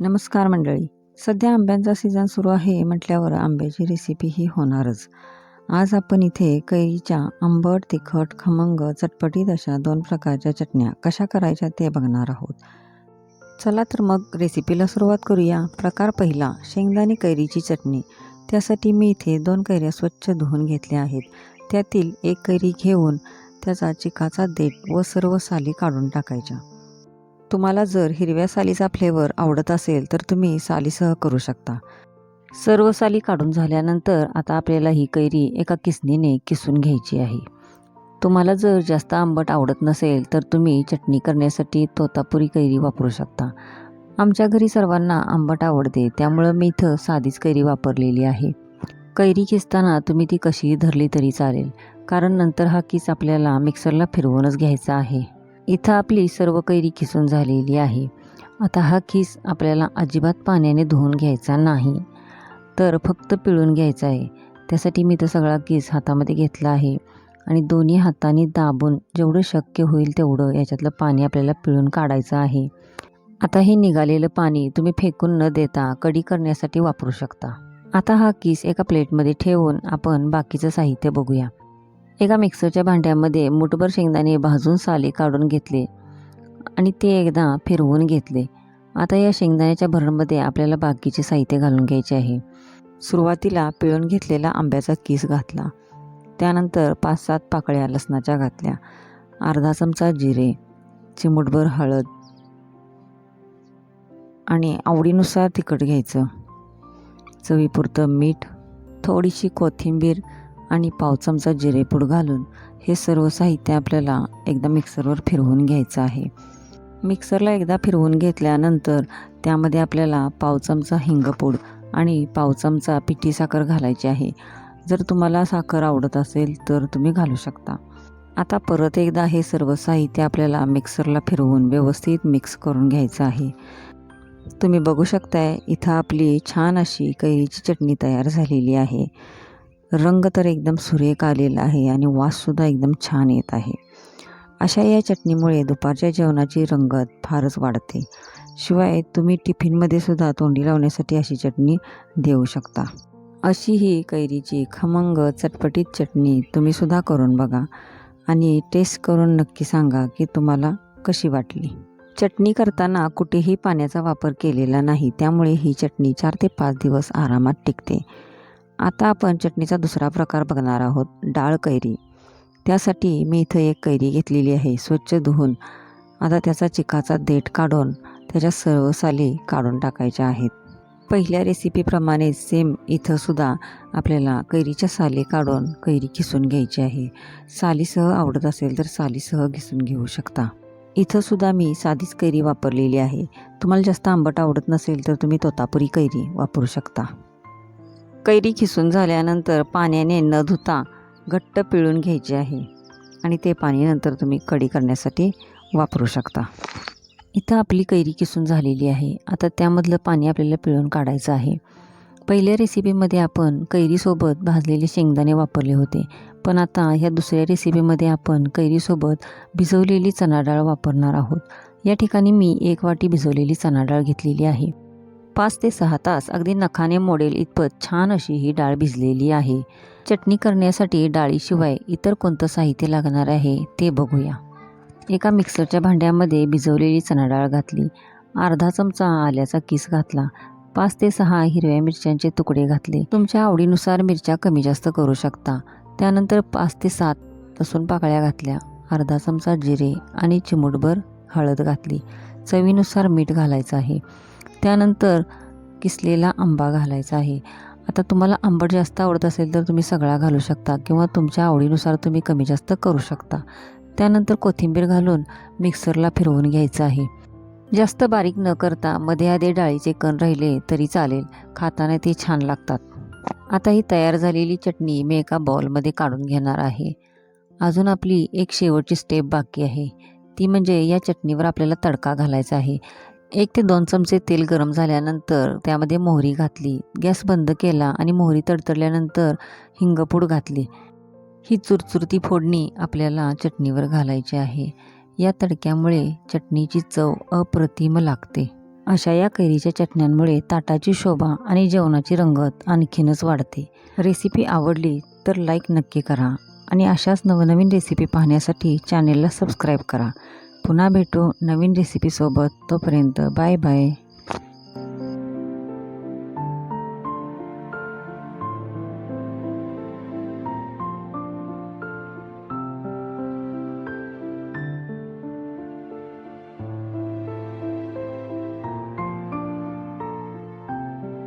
नमस्कार मंडळी. सध्या आंब्यांचा सीझन सुरू आहे म्हटल्यावर आंब्याची रेसिपी ही होणारच. आज आपण इथे कैरीच्या आंबट तिखट खमंग चटपटीत अशा दोन प्रकारच्या चटण्या कशा करायच्या ते बघणार आहोत. चला तर मग रेसिपीला सुरुवात करूया. प्रकार पहिला शेंगदाणे कैरीची चटणी. त्यासाठी मी इथे दोन कैऱ्या स्वच्छ धुवून घेतल्या आहेत. त्यातील एक कैरी घेऊन त्याचा चिकाचा देठ व सर्व साली काढून टाकायच्या. तुम्हाला जर हिरव्या सालीचा फ्लेवर आवडत असेल तर तुम्ही सालीसह करू शकता. सर्व साली काढून झाल्यानंतर आता आपल्याला ही कैरी एका किसणीने किसून घ्यायची आहे. तुम्हाला जर जास्त आंबट आवडत नसेल तर तुम्ही चटणी करण्यासाठी तोतापुरी कैरी वापरू शकता. आमच्या घरी सर्वांना आंबट आवडते त्यामुळं मी इथं साधीच कैरी वापरलेली आहे. कैरी किसताना तुम्ही ती कशीही धरली तरी चालेल कारण नंतर हा किस आपल्याला मिक्सरला फिरवूनच घ्यायचा आहे. इथं आपली सर्व कैरी किसून झालेली आहे. आता हा किस आपल्याला अजिबात पाण्याने धुवून घ्यायचा नाही. तर फक्त पिळून घ्यायचा आहे. त्यासाठी मी तो सगळा केस हातामध्ये घेतला आहे. आणि दोन्ही हाताने दाबून जेवढं शक्य होईल तेवढं याच्यातलं पाणी आपल्याला पिळून काढायचं आहे. आता हे निघालेलं पाणी तुम्ही फेकून न देता कढी करण्यासाठी वापरू शकता. आता हा किस एका प्लेटमध्ये ठेवून आपण बाकीचं साहित्य बघूया. एका मिक्सरच्या भांड्यामध्ये मुठभर शेंगदाणे भाजून साले काढून घेतले आणि ते एकदा फिरवून घेतले. आता या शेंगदाण्याच्या भरणमध्ये आपल्याला बाकीचे साहित्य घालून घ्यायचे आहे. सुरुवातीला पिळून घेतलेला आंब्याचा किस घातला. त्यानंतर पाच सात पाकळ्या लसणाच्या घातल्या. अर्धा चमचा जिरे चिमूटभर हळद आणि आवडीनुसार तिखट घ्यायचं. चवीपुरतं मीठ थोडीशी कोथिंबीर आणि पाव चमचा जिरेपूड घालून हे सर्व साहित्य आपल्याला एकदा मिक्सरवर फिरवून घ्यायचं आहे. मिक्सरला एकदा फिरवून घेतल्यानंतर त्यामध्ये आपल्याला पाव चमचा हिंगपूड आणि पाव चमचा पिठी साखर घालायची आहे. जर तुम्हाला साखर आवडत असेल तर तुम्ही घालू शकता. आता परत एकदा हे सर्व साहित्य आपल्याला मिक्सरला फिरवून व्यवस्थित मिक्स करून घ्यायचं आहे. तुम्ही बघू शकताय इथं आपली छान अशी कैरीची चटणी तयार झालेली आहे. रंग तर एकदम सुरेख आलेला आहे आणि वाससुद्धा एकदम छान येत आहे. अशा या चटणीमुळे दुपारच्या जेवणाची रंगत फारच वाढते. शिवाय तुम्ही टिफिनमध्ये सुद्धा तोंडी लावण्यासाठी अशी चटणी देऊ शकता. अशी ही कैरीची खमंग चटपटीत चटणी तुम्ही सुद्धा करून बघा आणि टेस्ट करून नक्की सांगा की तुम्हाला कशी वाटली. चटणी करताना कुठेही पाण्याचा वापर केलेला नाही त्यामुळे ही चटणी चार ते पाच दिवस आरामात टिकते. आता आपण चटणीचा दुसरा प्रकार बघणार आहोत डाळ कैरी. त्यासाठी मी इथं एक कैरी घेतलेली आहे स्वच्छ धुवून. आता त्याचा चिकाचा देठ काढून त्याच्या सर्व साली काढून टाकायच्या आहेत. पहिल्या रेसिपीप्रमाणे सेम इथंसुद्धा आपल्याला कैरीच्या साली काढून कैरी खिसून घ्यायची आहे. सालीसह आवडत असेल तर सालीसह घिसून घेऊ शकता. इथंसुद्धा मी साधीच कैरी वापरलेली आहे. तुम्हाला जास्त आंबट आवडत नसेल तर तुम्ही तोतापुरी कैरी वापरू शकता. कैरी खिसून झाल्यानंतर पाण्याने न धुता घट्ट पिळून घ्यायचे आहे आणि ते पाणी नंतर तुम्ही कढी करण्यासाठी वापरू शकता. इथं आपली कैरी किसून झालेली आहे. आता त्यामधलं पाणी आपल्याला पिळून काढायचं आहे. पहिल्या रेसिपीमध्ये आपण कैरीसोबत भाजलेले शेंगदाणे वापरले होते. पण आता ह्या दुसऱ्या रेसिपीमध्ये आपण कैरीसोबत भिजवलेली चणाडाळ वापरणार आहोत. या ठिकाणी मी एक वाटी भिजवलेली चणाडाळ घेतलेली आहे. पाच ते सहा तास अगदी नखाने मोडेल इतपत छान अशी ही डाळ भिजलेली आहे. चटणी करण्यासाठी डाळीशिवाय इतर कोणतं साहित्य लागणार आहे ते बघूया. एका मिक्सरच्या भांड्यामध्ये भिजवलेली चणा डाळ घातली. अर्धा चमचा आल्याचा किस घातला. पाच ते सहा हिरव्या मिरच्यांचे तुकडे घातले. तुमच्या आवडीनुसार मिरच्या कमी जास्त करू शकता. त्यानंतर पाच ते सात लसूण पाकळ्या घातल्या. अर्धा चमचा जिरे आणि चिमूटभर हळद घातली. चवीनुसार मीठ घालायचं आहे. त्यानंतर किसलेला आंबा घालायचा आहे. आता तुम्हाला आंबट जास्त आवडत असेल तर तुम्ही सगळा घालू शकता किंवा तुमच्या आवडीनुसार तुम्ही कमी जास्त करू शकता. त्यानंतर कोथिंबीर घालून मिक्सरला फिरवून घ्यायचं आहे. जास्त बारीक न करता मध्ये आधे डाळीचे कण राहिले तरी चालेल. खाताना ते छान लागतात. आता ही तयार झालेली चटणी मी एका बॉलमध्ये काढून घेणार आहे. अजून आपली एक शेवटची स्टेप बाकी आहे. ती म्हणजे या चटणीवर आपल्याला तडका घालायचा आहे. एक ते दोन चमचे तेल गरम झाल्यानंतर त्यामध्ये मोहरी घातली गॅस बंद केला आणि मोहरी तडतडल्यानंतर हिंगपूड घातली. ही चुरचुरती फोडणी आपल्याला चटणीवर घालायची आहे. या तडक्यामुळे चटणीची चव अप्रतिम लागते. अशा या कैरीच्या चटण्यांमुळे ताटाची शोभा आणि जेवणाची रंगत आणखीनच वाढते. रेसिपी आवडली तर लाईक नक्की करा आणि अशाच नवनवीन रेसिपी पाहण्यासाठी चॅनेलला सबस्क्राईब करा. पुन्हा भेटू नवीन रेसिपीसोबत तोपर्यंत बाय बाय.